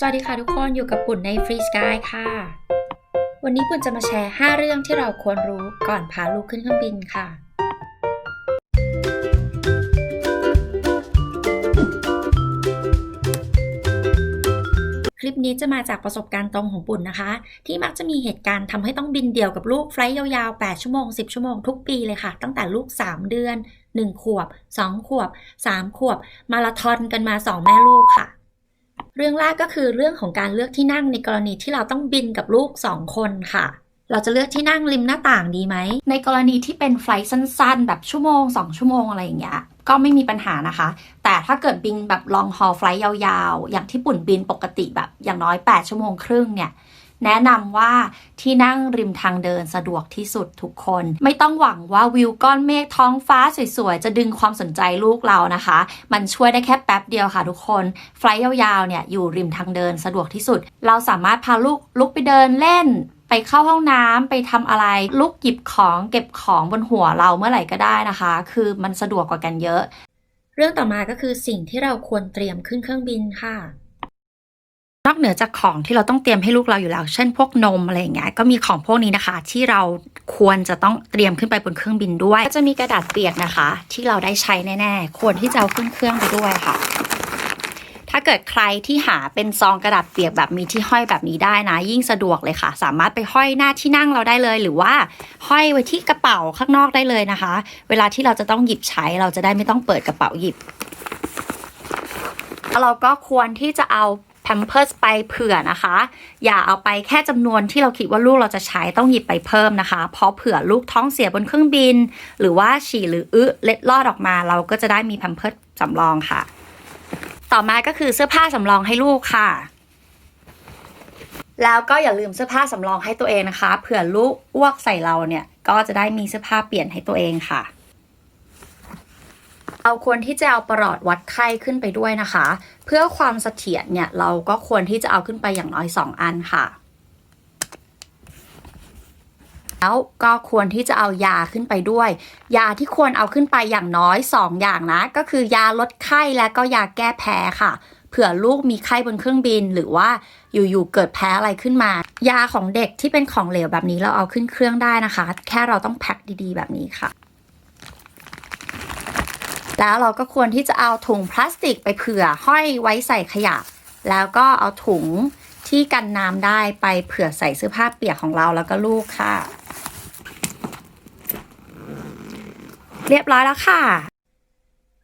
สวัสดีค่ะทุกคนอยู่กับปุ่นในฟรีสกายค่ะ วันนี้ปุ่นจะมาแชร์ 5 เรื่องที่เราควรรู้ก่อนพาลูกขึ้นเครื่องบินค่ะ คลิปนี้จะมาจากประสบการณ์ตรงของปุ่นนะคะ ที่มักจะมีเหตุการณ์ทำให้ต้องบินเดี่ยวกับลูกไฟล์ยาวๆ 8 ชั่วโมง 10 ชั่วโมงทุกปีเลยค่ะ ตั้งแต่ลูก 3 เดือน 1 ขวบ 2 ขวบ 3 ขวบ มาราธอนกันมา 2 แม่ลูกค่ะ เรื่องแรกก็คือเรื่องของการเลือกที่นั่งในกรณีที่เราต้องบินกับลูก 2 คนค่ะ เราจะเลือกที่นั่งริมหน้าต่างดีไหม ในกรณีที่เป็นไฟลท์สั้นๆ แบบชั่วโมง 2 ชั่วโมงอะไรอย่างเงี้ยก็ไม่มีปัญหานะคะ แต่ถ้าเกิดบินแบบลองฮอลไฟล์ยาวๆ อย่างที่ปุ่นบินปกติแบบอย่างน้อย 8 ชั่วโมงครึ่งเนี่ย แนะนำว่าที่นั่งริมทางเดินสะดวกที่สุดทุกคน ไม่ต้องหวังว่าวิวก้อนเมฆท้องฟ้าสวยๆ จะดึงความสนใจลูกเรานะคะ มันช่วยได้แค่แป๊บเดียวค่ะทุกคน ไฟล์ยาวๆเนี่ยอยู่ริมทางเดินสะดวกที่สุด เราสามารถพาลูกลุกไปเดินเล่นไปเข้าห้องน้ำไปทำอะไรลุกหยิบของเก็บของบนหัวเราเมื่อไหร่ก็ได้นะคะ คือมันสะดวกกว่ากันเยอะ เรื่องต่อมาก็คือสิ่งที่เราควรเตรียมขึ้นเครื่องบินค่ะ นอกเหนือจากของที่เราต้องเตรียมให้ลูกเราอยู่แล้ว เช่นพวกนมอะไรอย่างเงี้ยก็มีของพวกนี้นะคะ ที่เราควรจะต้องเตรียมขึ้นไปบนเครื่องบินด้วย ก็จะมีกระดาษเปียกนะคะ ที่เราได้ใช้แน่ๆ ควรที่จะเอาขึ้นเครื่องไปด้วยค่ะ ถ้าเกิดใครที่หาเป็นซองกระดาษเปียกแบบมีที่ห้อยแบบนี้ได้นะ ยิ่งสะดวกเลยค่ะ สามารถไปห้อยหน้าที่นั่งเราได้เลย หรือว่าห้อยไว้ที่กระเป๋าข้างนอกได้เลยนะคะ เวลาที่เราจะต้องหยิบใช้เราจะได้ไม่ต้องเปิดกระเป๋าหยิบเราก็ควรที่จะเอา แพมเพิร์สไปเผื่อนะคะ อย่าเอาไปแค่จำนวนที่เราคิดว่าลูกเราจะใช้ต้องหยิบไปเพิ่มนะคะ เพราะเผื่อลูกท้องเสียบนเครื่องบิน หรือว่าฉี่หรืออึเล็ดลอดออกมา เราก็จะได้มีแพมเพิร์สสำรองค่ะ ต่อมาก็คือเสื้อผ้าสำรองให้ลูกค่ะแล้วก็อย่าลืมเสื้อผ้าสำรองให้ตัวเองนะคะ เผื่อลูกอ้วกใส่เราเนี่ย ก็จะได้มีเสื้อผ้าเปลี่ยนให้ตัวเองค่ะ เราควรที่จะเอาประหลอดวัดไข้ขึ้นไปด้วยนะคะ เพื่อความเสถียรเนี่ยเราก็ควรที่จะเอาขึ้นไปอย่างน้อย 2 อันค่ะ แล้วก็ควรที่จะเอายาขึ้นไปด้วย ยาที่ควรเอาขึ้นไปอย่างน้อย 2 อย่างนะ ก็คือยาลดไข้และก็ยาแก้แพ้ค่ะเผื่อลูกมีไข้บนเครื่องบินหรือว่าอยู่ๆเกิดแพ้อะไรขึ้นมา ยาของเด็กที่เป็นของเหลวแบบนี้เราเอาขึ้นเครื่องได้นะคะ แค่เราต้องแพ็คดีๆ แบบนี้ค่ะ แล้วเราก็ควรที่จะเอาถุงพลาสติกไปเผื่อห้อยไว้ใส่ขยะ แล้วก็เอาถุงที่กันน้ำได้ไปเผื่อใส่เสื้อผ้าเปียกของเราแล้วก็ลูกค่ะ เรียบร้อยแล้วค่ะ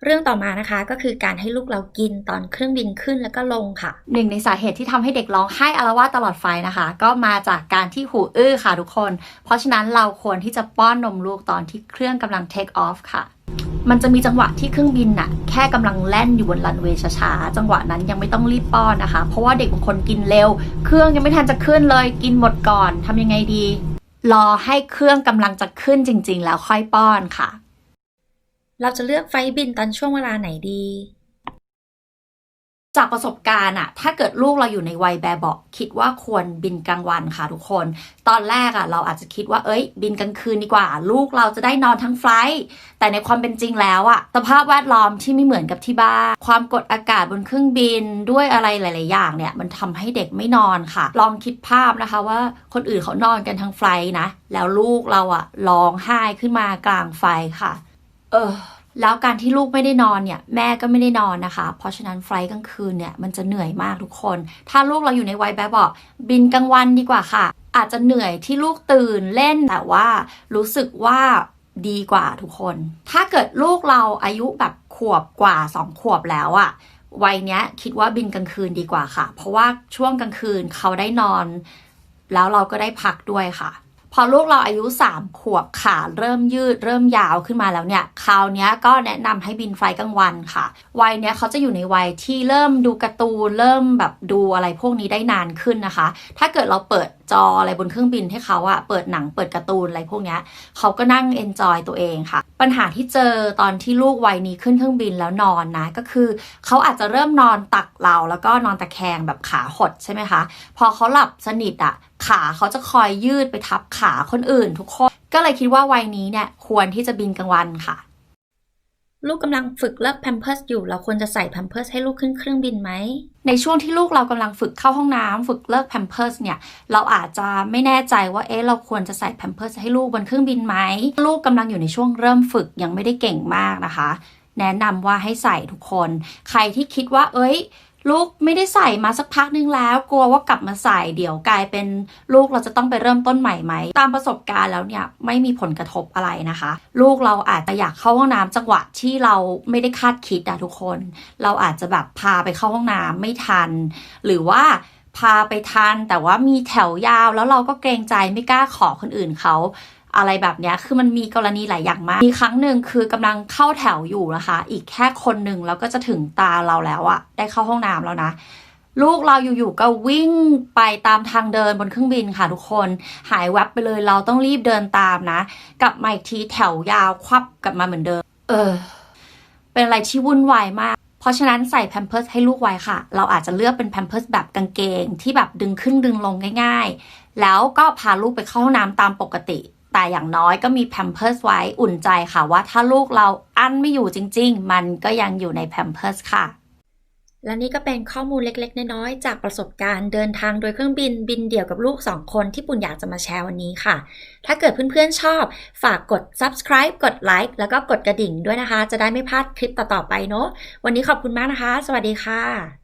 เรื่องต่อมานะคะก็คือการให้ลูกเรากินตอนเครื่องบินขึ้นแล้วก็ลงค่ะ หนึ่งในสาเหตุที่ทำให้เด็กร้องไห้อาละวาตลอดไฟนะคะ ก็มาจากการที่หูอื้อค่ะทุกคน เพราะฉะนั้นเราควรที่จะป้อนนมลูกตอนที่เครื่องกำลัง take off ค่ะ มันจะมีจังหวะที่เครื่องบินน่ะแค่กำลังแล่นอยู่บนรันเวย์ช้าๆจังหวะนั้นยังไม่ต้องรีบป้อนนะคะ เพราะว่าเด็กบางคนกินเร็ว เครื่องยังไม่ทันจะขึ้นเลย กินหมดก่อนทำยังไงดี รอให้เครื่องกำลังจะขึ้นจริง ๆ แล้วค่อยป้อนค่ะ เราจะเลือกไฟบินตอนช่วงเวลาไหนดี จากประสบการณ์อะถ้าเกิดลูกเราอยู่ในวัยแบบเบาคิดว่าควรบินกลางวันค่ะทุกคน ตอนแรกอะเราอาจจะคิดว่าเอ้ย บินกลางคืนดีกว่า ลูกเราจะได้นอนทั้งไฟล์แต่ในความเป็นจริงแล้วอะสภาพแวดล้อมที่ไม่เหมือนกับที่บ้านความกดอากาศบนเครื่องบินด้วยอะไรหลาย ๆ อย่างเนี่ย มันทำให้เด็กไม่นอนค่ะ ลองคิดภาพนะคะว่าคนอื่นเขานอนกันทั้งไฟล์นะแล้วลูกเราอะร้องไห้ขึ้นมากลางไฟค่ะ เออ แล้วการที่ลูกไม่ได้นอนเนี่ย แม่ก็ไม่ได้นอนนะคะ เพราะฉะนั้นไฟล์กลางคืนเนี่ยมันจะเหนื่อยมากทุกคน ถ้าลูกเราอยู่ในวัยแบบบาะบินกลางวันดีกว่าค่ะ อาจจะเหนื่อยที่ลูกตื่นเล่นแต่ว่ารู้สึกว่าดีกว่าทุกคน ถ้าเกิดลูกเราอายุแบบขวบกว่า 2 ขวบแล้วอะวัยเนี้ยคิดว่าบินกลางคืนดีกว่าค่ะ เพราะว่าช่วงกลางคืนเขาได้นอน แล้วเราก็ได้พักด้วยค่ะ พอลูกเราอายุ 3 ขวบขาเริ่มยืดเริ่มยาวขึ้นมาแล้วเนี่ยคราวนี้ก็แนะนำให้บินไฟล์กลางวันค่ะ วัยเนี้ยเขาจะอยู่ในวัยที่เริ่มดูการ์ตูนเริ่มแบบดูอะไรพวกนี้ได้นานขึ้นนะคะ ถ้าเกิดเราเปิด จออะไรบนเครื่องบินให้เขาอะเปิดหนังเปิดการ์ตูนอะไรพวกเนี้ยเขาก็นั่งเอนจอยตัวเองค่ะ ปัญหาที่เจอตอนที่ลูกวัยนี้ขึ้นเครื่องบินแล้วนอนนะก็คือเขาอาจจะเริ่มนอนตักเราแล้วก็นอนตะแคงแบบขาหดใช่ไหมคะ พอเขาหลับสนิทอะขาเขาจะคอยยืดไปทับขาคนอื่นทุกคน ก็เลยคิดว่าวัยนี้เนี่ยควรที่จะบินกลางวันค่ะ ลูกกำลังฝึกเลิกแพมเพิร์สอยู่เราควรจะใส่แพมเพิร์สให้ลูกขึ้นเครื่องบินไหม ในช่วงที่ลูกเรากำลังฝึกเข้าห้องน้ำฝึกเลิกแพมเพิร์สเนี่ยเราอาจจะไม่แน่ใจว่าเอ๊ะเราควรจะใส่แพมเพิร์สให้ลูกบนเครื่องบินไหมลูกกำลังอยู่ในช่วงเริ่มฝึกยังไม่ได้เก่งมากนะคะ แนะนำว่าให้ใส่ทุกคน ใครที่คิดว่า เอ้ย ลูกไม่ได้ใส่มาสักพักนึงแล้ว กลัวว่ากลับมาใส่เดี๋ยวกลายเป็นลูกเราจะต้องไปเริ่มต้นใหม่ไหม ตามประสบการณ์แล้วเนี่ยไม่มีผลกระทบอะไรนะคะ ลูกเราอาจจะอยากเข้าห้องน้ำจังหวะที่เราไม่ได้คาดคิดอะทุกคน เราอาจจะแบบพาไปเข้าห้องน้ำไม่ทัน หรือว่าพาไปทันแต่ว่ามีแถวยาวแล้วเราก็เกรงใจไม่กล้าขอคนอื่นเขา อะไรแบบเนี้ยคือมันมีกรณีหลายอย่างมาก มีครั้งหนึ่งคือกำลังเข้าแถวอยู่นะคะ อีกแค่คนหนึ่งแล้วก็จะถึงตาเราแล้วอะได้เข้าห้องน้ำแล้วนะลูกเราอยู่ๆก็วิ่งไปตามทางเดินบนเครื่องบินค่ะทุกคน หายแวบไปเลยเราต้องรีบเดินตามนะ กลับมาอีกทีแถวยาวควับกลับมาเหมือนเดิม เออ เป็นอะไรที่วุ่นวายมาก เพราะฉะนั้นใส่แพมเพิร์สให้ลูกไว้ค่ะ เราอาจจะเลือกเป็นแพมเพิร์สแบบกางเกง ที่แบบดึงขึ้นดึงลงง่าย ๆ แล้วก็พาลูกไปเข้าห้องน้ำตามปกติ แต่อย่างน้อยก็มีแพมเพิร์สไว้อุ่นใจค่ะว่าถ้าลูกเราอั้นไม่อยู่จริง ๆ มันก็ยังอยู่ในแพมเพิร์สค่ะ และนี่ก็เป็นข้อมูลเล็ก ๆ น้อยๆจากประสบการณ์เดินทางโดยเครื่องบินบินเดี่ยวกับลูก 2 คนที่ปุ่นอยากจะมาแชร์วันนี้ค่ะ ถ้าเกิดเพื่อนๆชอบ ฝากกด subscribe กดไลค์แล้วก็กดกระดิ่งด้วยนะคะ จะได้ไม่พลาดคลิปต่อๆไปเนาะวันนี้ขอบคุณมากนะคะ สวัสดีค่ะ